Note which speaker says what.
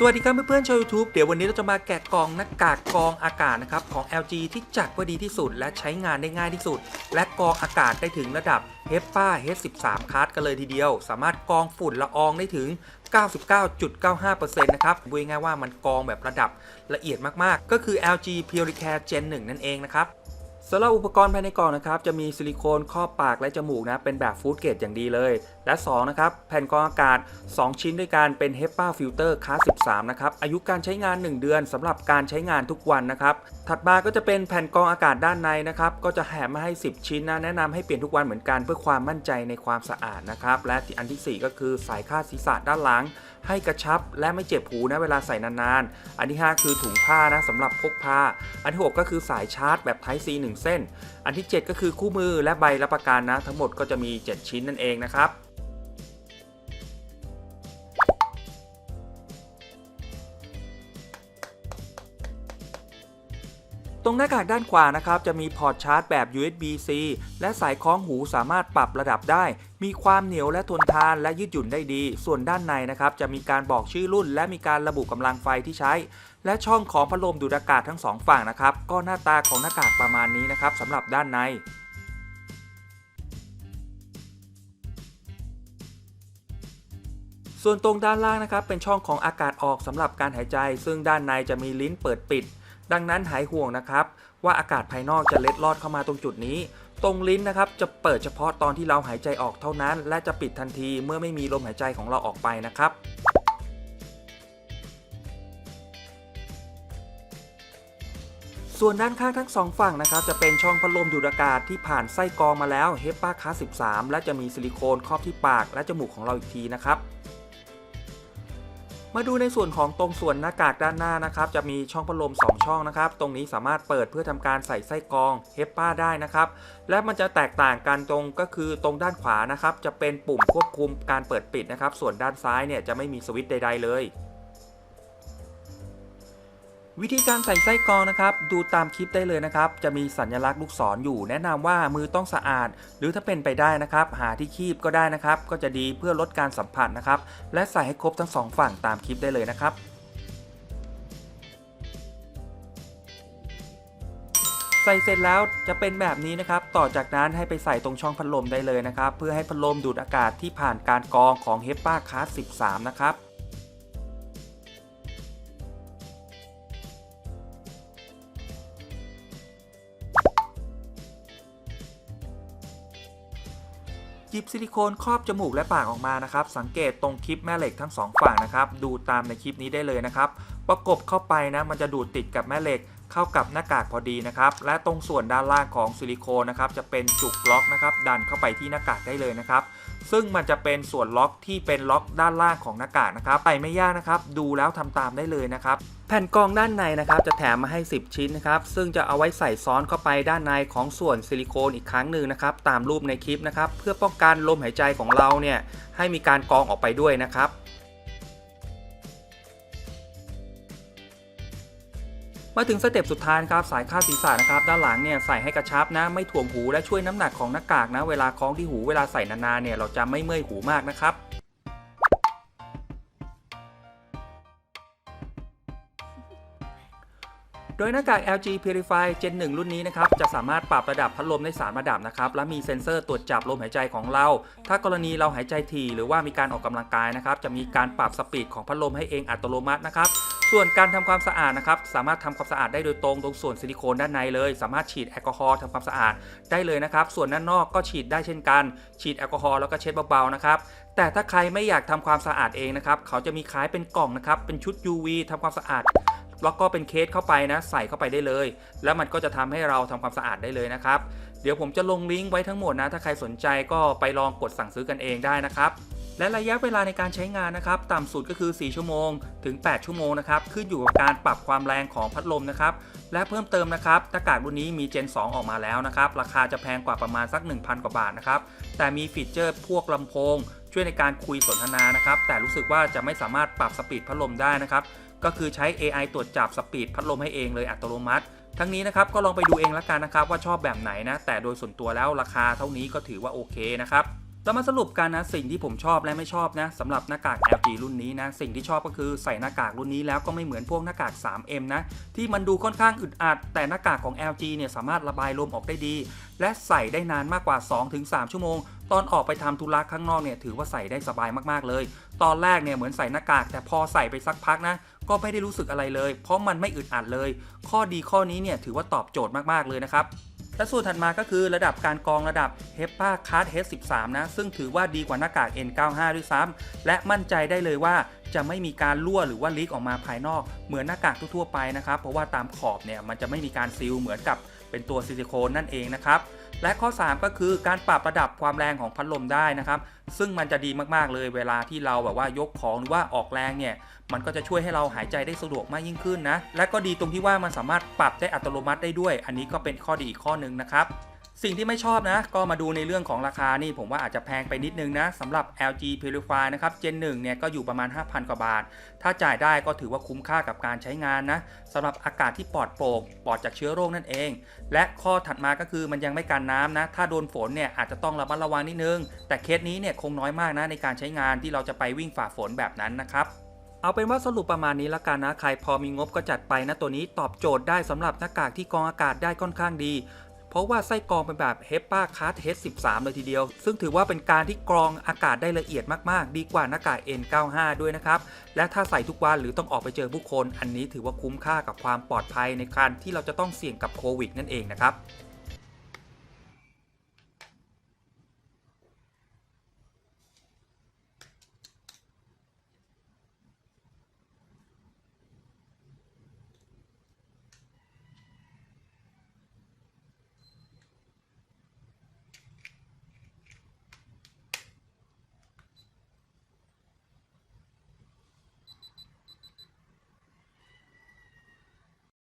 Speaker 1: สวัสดีครับเพื่อนๆชาว YouTube เดี๋ยววันนี้เราจะมาแกะกล่องหน้ากากกรองอากาศนะครับของ LG ที่จัดว่าดีที่สุด และใช้งานได้ง่ายที่สุด และกรองอากาศได้ถึงระดับ HEPA H13 คัสกันเลยทีเดียว สามารถกรองฝุ่นละอองได้ถึง 99.95%นะครับพูดง่ายๆว่ามันกรองแบบระดับละเอียดมากๆ ก็คือ LG Puricare Gen 1 นั่นเองนะครับ สำหรับอุปกรณ์ภายในกล่องนะครับจะมีซิลิโคนครอบปากและจมูกนะเป็นแบบฟู้ดเกรดอย่างดีเลย และ2นะครับแผ่นกรองอากาศ 2 ชิ้นด้วยกันเป็น HEPA Filter Class 13นะครับอายุการใช้งาน 1 เดือนสำหรับการใช้งานทุกวันนะครับถัดมาก็จะเป็นแผ่นกรองอากาศด้านในนะครับก็จะแถมมาให้ 10 ชิ้นนะแนะนำให้เปลี่ยนทุกวันเหมือนกันเพื่อความมั่นใจในความสะอาดนะครับและอันทีสี่ 4 ก็คือสายคาดศีรษะด้านหลัง ให้กระชับและไม่เจ็บหูนะเวลาใส่นานๆ อันที่ 5 คือถุงผ้านะสำหรับพกพาอันที่ 6 ก็คือสายชาร์จแบบ Type C 1เส้น อันที่ 7 ก็คือคู่มือและใบรับประกันนะ ทั้งหมดก็จะมี 7 ชิ้นนั่นเองนะครับ รงหน้ากากด้านขวานะครับจะมีพอร์ตชาร์จแบบ USB-C และสายคล้องหูสามารถปรับระดับได้ มีความเหนียวและทนทานและยืดหยุ่นได้ดี ส่วนด้านในนะครับจะมีการบอกชื่อรุ่น และมีการระบุกำลังไฟที่ใช้ และช่องของพัดลมดูดอากาศทั้งสองฝั่งนะครับก็หน้าตาของหน้ากากประมาณนี้นะครับสำหรับด้านในส่วนตรงด้านล่างนะครับเป็นช่องของอากาศออกสำหรับการหายใจ ซึ่งด้านในจะมีลิ้นเปิดปิด ดังนั้นหายห่วงนะครับ ว่าอากาศภายนอกจะเล็ดลอดเข้ามาตรงจุดนี้ ตรงลิ้นนะครับจะเปิดเฉพาะตอนที่เราหายใจออกเท่านั้น และจะปิดทันทีเมื่อไม่มีลมหายใจของเราออกไปนะครับส่วนด้านข้างทั้งสองฝั่งนะครับจะเป็นช่องพัดลมดูดอากาศที่ผ่านไส้กรองมาแล้วเฮปาคา13 และจะมีซิลิโคนครอบที่ปากและจมูกของเราอีกทีนะครับ มาดูในส่วนของตรงส่วนหน้ากากด้านหน้านะครับ จะมีช่องพัดลม 2 ช่องนะครับ ตรงนี้สามารถเปิดเพื่อทำการใส่ไส้กรองเฮปป้าได้นะครับ และมันจะแตกต่างกันตรงก็คือตรงด้านขวานะครับ จะเป็นปุ่มควบคุมการเปิดปิดนะครับ ส่วนด้านซ้ายเนี่ยจะไม่มีสวิตช์ใด ๆ เลย วิธีการใส่ไส้กรองนะครับ ดูตามคลิปได้เลยนะครับ จะมีสัญลักษณ์ลูกศรออยู่ แนะนำว่ามือต้องสะอาด หรือถ้าเป็นไปได้นะครับ หาที่คีบก็ได้นะครับ ก็จะดีเพื่อลดการสัมผัสนะครับ และใส่ให้ครบทั้งสองฝั่งตามคลิปได้เลยนะครับใส่เสร็จแล้วจะเป็นแบบนี้นะครับ ต่อจากนั้นให้ไปใส่ตรงช่องพัดลมได้เลยนะครับ เพื่อให้พัดลมดูดอากาศที่ผ่านการกรองของ HEPA Class 13 นะครับ หยิบซิลิโคนครอบจมูกและปากออกมานะครับ สังเกตตรงคลิปแม่เหล็กทั้งสองฝั่งนะครับ ดูตามในคลิปนี้ได้เลยนะครับ ประกบเข้าไปนะ มันจะดูดติดกับแม่เหล็กเข้ากับหน้ากากพอดีนะครับ และตรงส่วนด้านล่างของซิลิโคนนะครับ จะเป็นจุกล็อกนะครับ ดันเข้าไปที่หน้ากากได้เลยนะครับ ซึ่งมันจะเป็นส่วนล็อกที่เป็นล็อกด้านล่างของหน้ากากนะครับไปไม่ยากนะครับ ดูแล้วทำตามได้เลยนะครับ แผ่นกรองด้านในนะครับจะแถมมาให้ 10 ชิ้นนะครับซึ่งจะเอาไว้ใส่ซ้อนเข้าไปด้านในของส่วนซิลิโคนอีกครั้งหนึ่งนะครับตามรูปในคลิปนะครับเพื่อป้องกันลมหายใจของเราเนี่ยให้มีการกรองออกไปด้วยนะครับมาถึงสเต็ปสุดท้ายครับสายคาดศีรษะนะครับด้านหลังเนี่ยใส่ให้กระชับนะไม่ถ่วงหูและช่วยน้ำหนักของหน้ากากนะเวลาคล้องที่หูเวลาใส่นานๆเนี่ยเราจะไม่เมื่อยหูมากนะครับ โดยหน้ากาก LG Purify Gen 1 รุ่นนี้นะครับจะสามารถปรับระดับพัดลมได้3ระดับนะครับและมีเซ็นเซอร์ตรวจจับลมหายใจของเรา ถ้ากรณีเราหายใจถี่หรือว่ามีการออกกำลังกายนะครับจะมีการปรับสปีดของพัดลมให้เองอัตโนมัตินะครับส่วนการทำความสะอาดนะครับสามารถทำความสะอาดได้โดยตรงตรงส่วนซิลิโคนด้านในเลย สามารถฉีดแอลกอฮอล์ทำความสะอาดได้เลยนะครับ ส่วนด้านนอกก็ฉีดได้เช่นกัน ฉีดแอลกอฮอล์แล้วก็เช็ดเบาๆนะครับแต่ถ้าใครไม่อยากทำความสะอาดเองนะครับเขาจะมีขายเป็นกล่องนะครับเป็นชุด UV ทำความสะอาด แล้วก็เป็นเคสเข้าไปนะใส่เข้าไปได้เลย แล้วมันก็จะทำให้เราทำความสะอาดได้เลยนะครับ เดี๋ยวผมจะลงลิงก์ไว้ทั้งหมดนะถ้าใครสนใจก็ไปลองกดสั่งซื้อกันเองได้นะครับและระยะเวลาในการใช้งานนะครับต่ำสุดก็คือ 4 ชั่วโมง ถึง 8 ชั่วโมงนะครับขึ้นอยู่กับการปรับความแรงของพัดลมนะครับ และเพิ่มเติมนะครับหน้ากากรุ่นนี้มี Gen 2 ออกมาแล้วนะครับ ราคาจะแพงกว่าประมาณสัก 1,000 กว่าบาทนะครับ แต่มีฟีเจอร์พวกลำโพง ช่วยในการคุยสนทนานะครับ แต่รู้สึกว่าจะไม่สามารถปรับสปีดพัดลมได้นะครับ ก็คือใช้ AI ตรวจจับสปีดพัดลมให้เองเลยอัตโนมัติ ทั้งนี้นะครับก็ลองไปดูเองละกันนะครับว่าชอบแบบไหนนะ แต่โดยส่วนตัวแล้วราคาเท่านี้ก็ถือว่าโอเคนะครับเรามาสรุปกันนะสิ่งที่ผมชอบและไม่ชอบนะสำหรับหน้ากาก LG รุ่นนี้นะสิ่งที่ชอบก็คือใส่หน้ากากรุ่นนี้แล้วก็ไม่เหมือนพวกหน้ากาก 3M นะที่มันดูค่อนข้างอึดอัด แต่หน้ากากของ LG เนี่ยสามารถระบายลมออกได้ดี และใส่ได้นานมากกว่า 2-3 ชั่วโมง ตอนออกไปทำธุระข้างนอกเนี่ยถือว่าใส่ได้สบายมากๆเลย ตอนแรกเนี่ยเหมือนใส่หน้ากาก แต่พอใส่ไปสักพักนะ ก็ไม่ได้รู้สึกอะไรเลย เพราะมันไม่อึดอัดเลย ข้อดีข้อนี้เนี่ยถือว่าตอบโจทย์มากๆเลยนะครับและสูตรถัดมาก็คือระดับการกรองระดับ HEPA Card H13 นะ ซึ่งถือว่าดีกว่าหน้ากาก N95 ด้วยซ้ำและมั่นใจได้เลยว่าจะไม่มีการรั่วหรือว่าลีกออกมาภายนอก เหมือนหน้ากากทั่วๆไปนะครับ เพราะว่าตามขอบเนี่ยมันจะไม่มีการซีลเหมือนกับเป็นตัวซิลิโคนนั่นเองนะครับ และข้อ 3 ก็คือการปรับระดับความแรงของพัดลมได้นะครับ ซึ่งมันจะดีมากๆเลยเวลาที่เราแบบว่ายกของหรือว่าออกแรงเนี่ย มันก็จะช่วยให้เราหายใจได้สะดวกมากยิ่งขึ้นนะ และก็ดีตรงที่ว่ามันสามารถปรับได้อัตโนมัติได้ด้วย อันนี้ก็เป็นข้อดีอีกข้อหนึ่งนะครับ สิ่งที่ไม่ชอบนะ ก็มาดูในเรื่องของราคานี่ผมว่าอาจจะแพงไปนิดนึงนะสำหรับ LG Purify นะครับ Gen 1เนี่ยก็อยู่ประมาณ 5,000 กว่าบาท ถ้าจ่ายได้ก็ถือว่าคุ้มค่ากับการใช้งานนะสำหรับอากาศที่ปลอดโปร่งปลอดจากเชื้อโรคนั่นเอง และข้อถัดมาก็คือมันยังไม่กันน้ำนะ ถ้าโดนฝนเนี่ยอาจจะต้องระมัดระวังนิดนึง แต่เคสนี้เนี่ยคงน้อยมากนะในการใช้งานที่เราจะไปวิ่งฝ่าฝนแบบนั้นนะครับเอาเป็นว่าสรุปประมาณนี้ละกันนะ ใครพอมีงบก็จัดไปนะตัวนี้ตอบโจทย์ได้สำหรับหน้ากากที่กรองอากาศได้ค่อนข้างดี เพราะว่าไส้กรองเป็นแบบ HEPA Card H13 เลยทีเดียว ซึ่งถือว่าเป็นการที่กรองอากาศได้ละเอียดมาก ๆ ดีกว่าหน้ากาก N95 ด้วยนะครับ และถ้าใส่ทุกวันหรือต้องออกไปเจอผู้คน อันนี้ถือว่าคุ้มค่ากับความปลอดภัยในการที่เราจะต้องเสี่ยงกับโควิดนั่นเองนะครับ